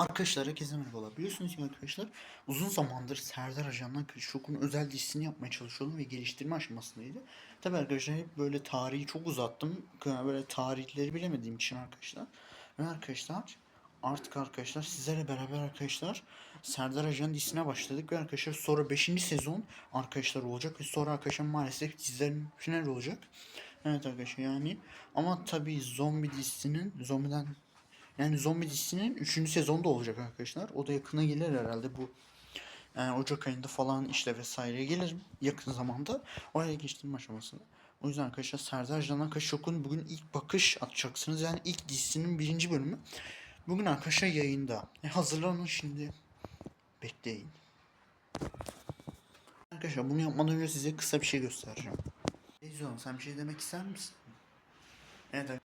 Arkadaşlar herkese merhabalar. Biliyorsunuz ki arkadaşlar uzun zamandır Serdar Ajan'dan Şok'un özel dizisini yapmaya çalışıyordum ve geliştirme aşamasındaydı. Tabi arkadaşlar hep böyle tarihi çok uzattım. Böyle tarihleri bilemediğim için arkadaşlar. Ve arkadaşlar artık arkadaşlar sizlerle beraber arkadaşlar Serdar Ajan dizisine başladık ve arkadaşlar sonra 5. sezon arkadaşlar olacak ve sonra arkadaşlar maalesef dizilerin final olacak. Evet arkadaşlar yani ama tabi zombi dizisinin zombiden yani zombi dizisinin 3. sezonu da olacak arkadaşlar. O da yakına gelir herhalde bu yani Ocak ayında falan işte vesaire gelir yakın zamanda. Oraya geçtiğim aşamasında. O yüzden arkadaşlar Serdar Canan Kaşok'un bugün ilk bakış atacaksınız. Yani ilk dizisinin birinci bölümü. Bugün arkadaşlar yayında. E, hazırlanın şimdi. Bekleyin. Arkadaşlar bunu yapmadan önce size kısa bir şey göstereceğim. Ezon sen bir şey demek ister misin? Evet